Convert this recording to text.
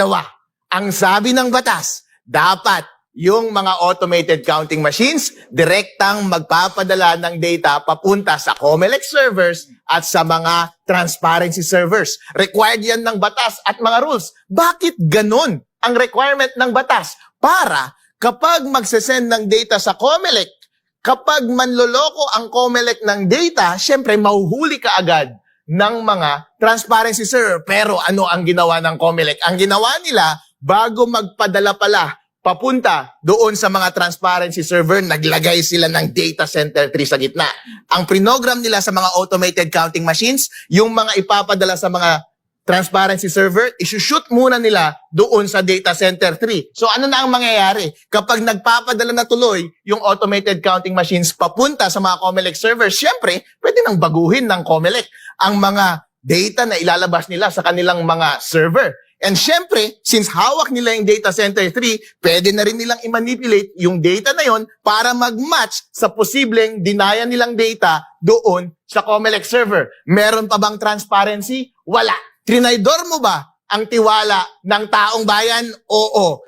Dalawa, ang sabi ng batas, dapat yung mga automated counting machines, direktang magpapadala ng data papunta sa COMELEC servers at sa mga transparency servers. Required yan ng batas at mga rules. Bakit ganun ang requirement ng batas? Para kapag magsesend ng data sa COMELEC, kapag manloloko ang COMELEC ng data, syempre mahuhuli ka agad ng mga transparency server. Pero ano ang ginawa ng COMELEC? Ang ginawa nila, bago magpadala pala papunta doon sa mga transparency server, naglagay sila ng data center tree sa gitna. Ang prinogram nila sa mga automated counting machines, yung mga ipapadala sa mga transparency server, isushoot muna nila doon sa data center tree. So ano na ang mangyayari? Kapag nagpapadala na tuloy yung automated counting machines papunta sa mga COMELEC servers, syempre, pwede nang baguhin ng COMELEC ang mga data na ilalabas nila sa kanilang mga server. And syempre, since hawak nila yung data center 3, pwede na rin nilang i-manipulate yung data na yon para mag-match sa posibleng dinaya nilang data doon sa COMELEC server. Meron pa bang transparency? Wala. Trinaydor mo ba ang tiwala ng taong bayan? Oo.